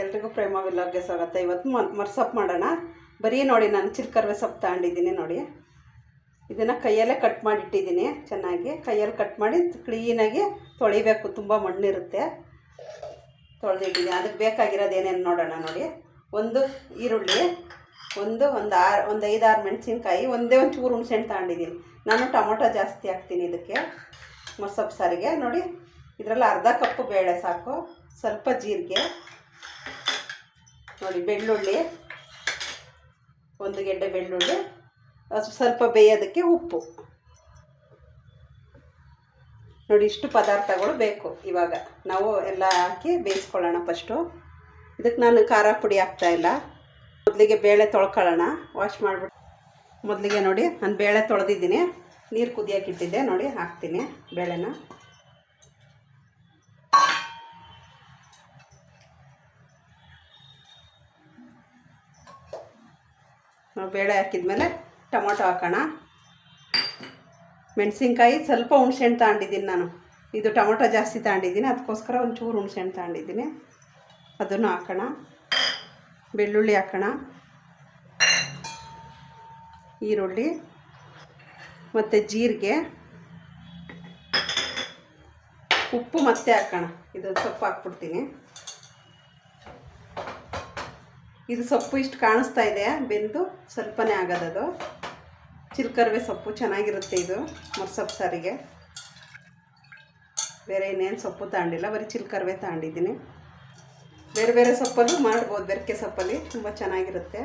ಎಲ್ರಿಗೂ ಪ್ರೇಮ ವಿಲಾಗ್ಗೆ ಸ್ವಾಗತ. ಇವತ್ತು ಮ ಮರ್ಸೊಪ್ಪು ಮಾಡೋಣ. ಬರೀ ನೋಡಿ, ನಾನು ಚಿಲ್ಕರ್ವೆ ಸೊಪ್ಪು ತಗೊಂಡಿದ್ದೀನಿ ನೋಡಿ. ಇದನ್ನು ಕೈಯಲ್ಲೇ ಕಟ್ ಮಾಡಿಟ್ಟಿದ್ದೀನಿ ಚೆನ್ನಾಗಿ. ಕೈಯಲ್ಲಿ ಕಟ್ ಮಾಡಿ ಕ್ಲೀನಾಗಿ ತೊಳಿಬೇಕು. ತುಂಬ ಮಣ್ಣಿರುತ್ತೆ. ತೊಳೆದಿಟ್ಟಿದ್ದೀನಿ. ಅದಕ್ಕೆ ಬೇಕಾಗಿರೋದು ಏನೇನು ನೋಡೋಣ ನೋಡಿ. ಒಂದು ಈರುಳ್ಳಿ, ಒಂದು ಒಂದು ಆರು, ಒಂದು ಐದಾರು ಮೆಣಸಿನ್ಕಾಯಿ, ಒಂದೇ ಒಂದು ಚೂರು ಹುಣ್ಸೆಣ್ಣು ತಗೊಂಡಿದ್ದೀನಿ. ನಾನು ಟೊಮೊಟೊ ಜಾಸ್ತಿ ಹಾಕ್ತೀನಿ ಇದಕ್ಕೆ ಮರ್ಸೊಪ್ಪು ಸಾರಿಗೆ. ನೋಡಿ, ಇದರಲ್ಲಿ ಅರ್ಧ ಕಪ್ಪು ಬೇಳೆ ಸಾಕು. ಸ್ವಲ್ಪ ಜೀರಿಗೆ ನೋಡಿ, ಬೆಳ್ಳುಳ್ಳಿ, ಒಂದು ಗೆಡ್ಡೆ ಬೆಳ್ಳುಳ್ಳಿ ಸ್ವಲ್ಪ ಬೇಯೋದಕ್ಕೆ ಉಪ್ಪು. ನೋಡಿ, ಇಷ್ಟು ಪದಾರ್ಥಗಳು ಬೇಕು ಇವಾಗ. ನಾವು ಎಲ್ಲ ಹಾಕಿ ಬೇಯಿಸ್ಕೊಳ್ಳೋಣ ಫಸ್ಟು. ಇದಕ್ಕೆ ನಾನು ಖಾರ ಪುಡಿ ಹಾಕ್ತಾಯಿಲ್ಲ ಮೊದಲಿಗೆ ಬೇಳೆ ತೊಳ್ಕೊಳ್ಳೋಣ. ವಾಶ್ ಮಾಡಿಬಿಟ್ಟು ಮೊದಲಿಗೆ ನೋಡಿ, ನಾನು ಬೇಳೆ ತೊಳೆದಿದ್ದೀನಿ. ನೀರು ಕುದಿಯೋಕ್ಕಿಟ್ಟಿದ್ದೆ ನೋಡಿ, ಹಾಕ್ತೀನಿ ಬೇಳೆನ. ಬೇಳೆ ಹಾಕಿದ್ಮೇಲೆ ಟೊಮೊಟೊ ಹಾಕೋಣ. ಮೆಣಸಿನ್ಕಾಯಿ ಸ್ವಲ್ಪ ಹುಣ್ಸೆಹಣ್ಣು ತಗೊಂಡಿದ್ದೀನಿ ನಾನು. ಇದು ಟೊಮೊಟೊ ಜಾಸ್ತಿ ತಗೊಂಡಿದ್ದೀನಿ, ಅದಕ್ಕೋಸ್ಕರ ಒಂಚೂರು ಹುಣ್ಸೆಹಣ್ಣು ತಗೊಂಡಿದ್ದೀನಿ. ಅದನ್ನು ಹಾಕೋಣ. ಬೆಳ್ಳುಳ್ಳಿ ಹಾಕೋಣ. ಈರುಳ್ಳಿ ಮತ್ತು ಜೀರಿಗೆ. ಉಪ್ಪು ಮತ್ತೆ ಹಾಕೋಣ. ಇದು ಸೊಪ್ಪು ಹಾಕ್ಬಿಡ್ತೀನಿ. ಇದು ಸೊಪ್ಪು ಇಷ್ಟು ಕಾಣಿಸ್ತಾ ಇದೆ. ಬೆಂದು ಸ್ವಲ್ಪನೇ ಆಗೋದದು ಚಿಲ್ಕರ್ವೆ ಸೊಪ್ಪು ಚೆನ್ನಾಗಿರುತ್ತೆ ಇದು ಮೊಸಪ್ಪು ಸಾರಿಗೆ. ಬೇರೆ ಇನ್ನೇನು ಸೊಪ್ಪು ತಗೊಂಡಿಲ್ಲ, ಬರೀ ಚಿಲ್ಕರ್ವೆ ತಗೊಂಡಿದ್ದೀನಿ. ಬೇರೆ ಬೇರೆ ಸೊಪ್ಪಲ್ಲೂ ಮಾಡ್ಬೋದು, ಬೆರಕೆ ಸೊಪ್ಪಲ್ಲಿ ತುಂಬ ಚೆನ್ನಾಗಿರುತ್ತೆ.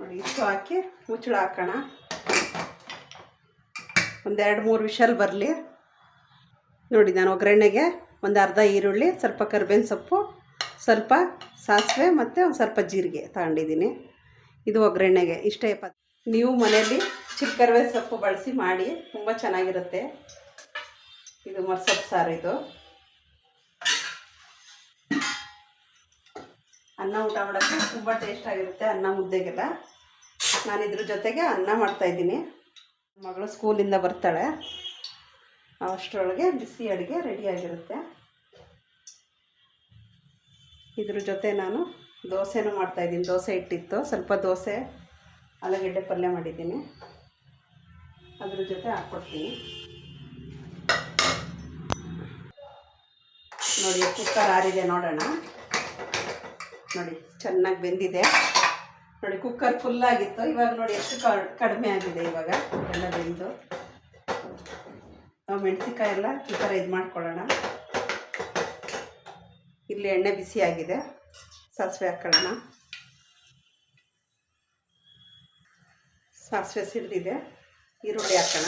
ನೋಡಿ ಹಾಕಿ ಮುಚ್ಚಳ ಹಾಕೋಣ. ಒಂದೆರಡು ಮೂರು ವಿಷಲ್ ಬರಲಿ. ನೋಡಿ, ನಾನು ಒಗ್ಗರಣೆಗೆ ಒಂದು ಅರ್ಧ ಈರುಳ್ಳಿ, ಸ್ವಲ್ಪ ಕರಿಬೇವಿನ ಸೊಪ್ಪು, ಸ್ವಲ್ಪ ಸಾಸಿವೆ ಮತ್ತು ಒಂದು ಸ್ವಲ್ಪ ಜೀರಿಗೆ ತಗೊಂಡಿದ್ದೀನಿ. ಇದು ಒಗ್ಗರಣೆಗೆ. ಇಷ್ಟೇ ಪ ನೀವು ಮನೆಯಲ್ಲಿ ಚಿಕ್ಕರ್ವೆ ಸೊಪ್ಪು ಬಳಸಿ ಮಾಡಿ, ತುಂಬ ಚೆನ್ನಾಗಿರುತ್ತೆ. ಇದು ಮರ್ಸೊಪ್ಪು ಸಾರು ಇದು. ಅನ್ನ ಊಟ ಮಾಡೋಕ್ಕೆ ತುಂಬ ಟೇಸ್ಟ್ ಆಗಿರುತ್ತೆ ಅನ್ನ ಮುದ್ದೆಗೆಲ್ಲ. ನಾನು ಇದ್ರ ಜೊತೆಗೆ ಅನ್ನ ಮಾಡ್ತಾಯಿದ್ದೀನಿ ಮಗಳು ಸ್ಕೂಲಿಂದ ಬರ್ತಾಳೆ. ಅಷ್ಟರೊಳಗೆ ಬಿಸಿ ಅಡುಗೆ ರೆಡಿಯಾಗಿರುತ್ತೆ ಇದ್ರ ಜೊತೆ ನಾನು ದೋಸೆನೂ ಮಾಡ್ತಾಯಿದ್ದೀನಿ ದೋಸೆ ಇಟ್ಟಿತ್ತು. ಸ್ವಲ್ಪ ದೋಸೆ, ಆಲೂಗಡ್ಡೆ ಪಲ್ಯ ಮಾಡಿದ್ದೀನಿ. ಅದ್ರ ಜೊತೆ ಹಾಕ್ಕೊಡ್ತೀನಿ. ನೋಡಿ, ಕುಕ್ಕರ್ ಆರಿದೆ ನೋಡೋಣ. ನೋಡಿ, ಚೆನ್ನಾಗಿ ಬೆಂದಿದೆ. ನೋಡಿ ಕುಕ್ಕರ್ ಫುಲ್ ಆಗಿತ್ತು. ಇವಾಗ ನೋಡಿ ಎಷ್ಟು ಕಡಿಮೆ ಆಗಿದೆ ಇವಾಗ. ಎಲ್ಲ ಬೆಂದು. ನಾವು ಮೆಣಸಿನ್ಕಾಯಿ ಎಲ್ಲ ಈ ಥರ ಇದು ಮಾಡ್ಕೊಳ್ಳೋಣ. ಇಲ್ಲಿ ಎಣ್ಣೆ ಬಿಸಿ ಆಗಿದೆ. ಸಾಸಿವೆ ಹಾಕೊಳ್ಳೋಣ. ಸಾಸಿವೆ ಸಿಡಿದಿದೆ. ಈರುಳ್ಳಿ ಹಾಕೋಣ.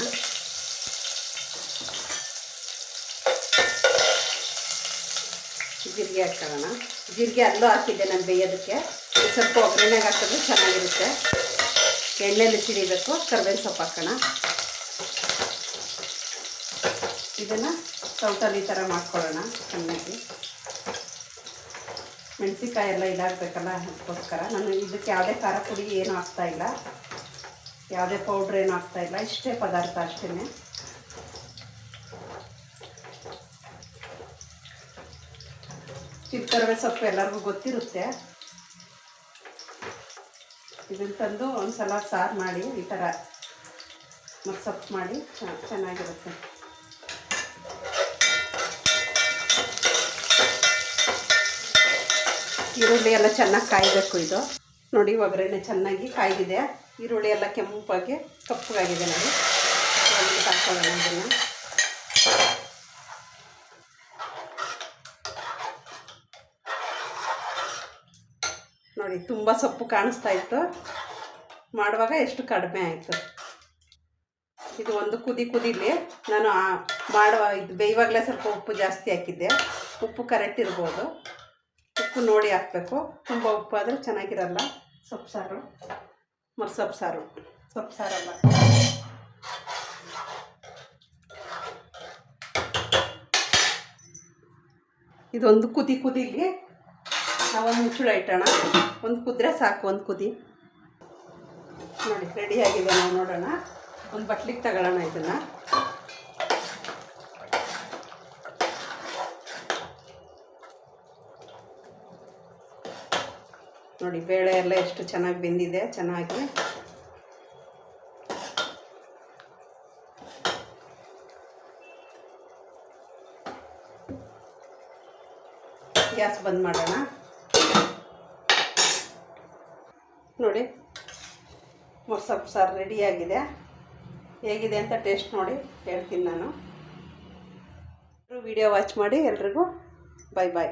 ಜೀರಿಗೆ ಹಾಕೊಳ್ಳೋಣ. ಜೀರಿಗೆ ಅಲ್ಲೂ ಹಾಕಿದ್ದೆ ನಾನು ಬೇಯೋದಕ್ಕೆ. ಸ್ವಲ್ಪ ಒಗ್ಗರಣೆಗೆ ಹಾಕಿದ್ರೆ ಚೆನ್ನಾಗಿರುತ್ತೆ. ಎಣ್ಣೆಲಿ ಸಿಡಿಬೇಕು ಕರ್ಬೇವಿನ ಸೊಪ್ಪು ಹಾಕೋಣ. ಇದನ್ನು ಸೌಟಲ್ಲಿ ಈ ಥರ ಮಾಡ್ಕೊಳ್ಳೋಣ ಚೆನ್ನಾಗಿ. ಮೆಣಸಿನ್ಕಾಯಿ ಎಲ್ಲ ಇದಾಗಬೇಕಲ್ಲ ಅದಕ್ಕೋಸ್ಕರ. ನಾನು ಇದಕ್ಕೆ ಯಾವುದೇ ಖಾರ ಪುಡಿ ಏನು ಹಾಕ್ತಾಯಿಲ್ಲ ಯಾವುದೇ ಪೌಡ್ರ್ ಏನು ಹಾಕ್ತಾಯಿಲ್ಲ ಇಷ್ಟೇ ಪದಾರ್ಥ ಅಷ್ಟೇ ಚಿಕ್ಕರವೆ ಸೊಪ್ಪು ಎಲ್ಲರಿಗೂ ಗೊತ್ತಿರುತ್ತೆ. ಇದನ್ನು ತಂದು ಒಂದು ಸಲ ಸಾರು ಮಾಡಿ ಈ ಥರ ಮತ್ತು ಸೊಪ್ಪು ಮಾಡಿ ಚೆನ್ನಾಗಿರುತ್ತೆ. ಈರುಳ್ಳಿ ಎಲ್ಲ ಚೆನ್ನಾಗಿ ಕಾಯಬೇಕು ಇದು. ನೋಡಿ, ಒಗ್ಗರಣೆ ಚೆನ್ನಾಗಿ ಕಾಯ್ದಿದೆ. ಈರುಳ್ಳಿ ಎಲ್ಲ ಕೆಂಪಾಗಿ, ಕಪ್ಪಗಾಗಿದೆ ನೋಡಿ. ಹಾಕೊಳ್ಳೋಣ ಇದನ್ನು. ನೋಡಿ, ತುಂಬ ಸೊಪ್ಪು ಕಾಣಿಸ್ತಾ ಇತ್ತು. ಮಾಡುವಾಗ ಎಷ್ಟು ಕಡಿಮೆ ಆಯಿತು. ಇದು ಒಂದು ಕುದಿ ಕುದಿಲಿ ನಾನು ಮಾಡುವ, ಇದು ಬೇಯುವಾಗಲೇ ಸ್ವಲ್ಪ ಉಪ್ಪು ಜಾಸ್ತಿ ಹಾಕಿದ್ದೆ. ಉಪ್ಪು ಕರೆಕ್ಟ್ ಇರ್ಬೋದು. ಉಪ್ಪು ನೋಡಿ ಹಾಕಬೇಕು. ತುಂಬ ಉಪ್ಪು ಆದರೆ ಚೆನ್ನಾಗಿರಲ್ಲ. ಸೊಪ್ಪು ಸಾರು. ಮತ್ತು ಸೊಪ್ಪು ಸಾರು. ಸೊಪ್ಪು ಸಾರಲ್ಲ ಇದೊಂದು ಕುದಿ ಕುದಿಲಿ ನಾವೊಂದು ಮುಚ್ಚಳ ಇಟ್ಟೋಣ. ಒಂದು ಕುದ್ರೆ ಸಾಕು, ಒಂದು ಕುದಿ. ನೋಡಿ ರೆಡಿ ಆಗಿದೆ ನಾವು ನೋಡೋಣ. ಒಂದು ಬಟ್ಲಿಗೆ ತಗೊಳ್ಳೋಣ ಇದನ್ನು. ನೋಡಿ, ಬೇಳೆ ಎಲ್ಲ ಎಷ್ಟು ಚೆನ್ನಾಗಿ ಬೆಂದಿದೆ, ಚೆನ್ನಾಗಿ. ಗ್ಯಾಸ್ ಬಂದ್ ಮಾಡೋಣ. ನೋಡಿ ಮೊಸಪ್ಪು ಸಾರು ರೆಡಿಯಾಗಿದೆ ಹೇಗಿದೆ ಅಂತ ಟೇಸ್ಟ್ ನೋಡಿ ಹೇಳ್ತೀನಿ ನಾನು. ವಿಡಿಯೋ ವಾಚ್ ಮಾಡಿ ಎಲ್ರಿಗೂ ಬಾಯ್ ಬಾಯ್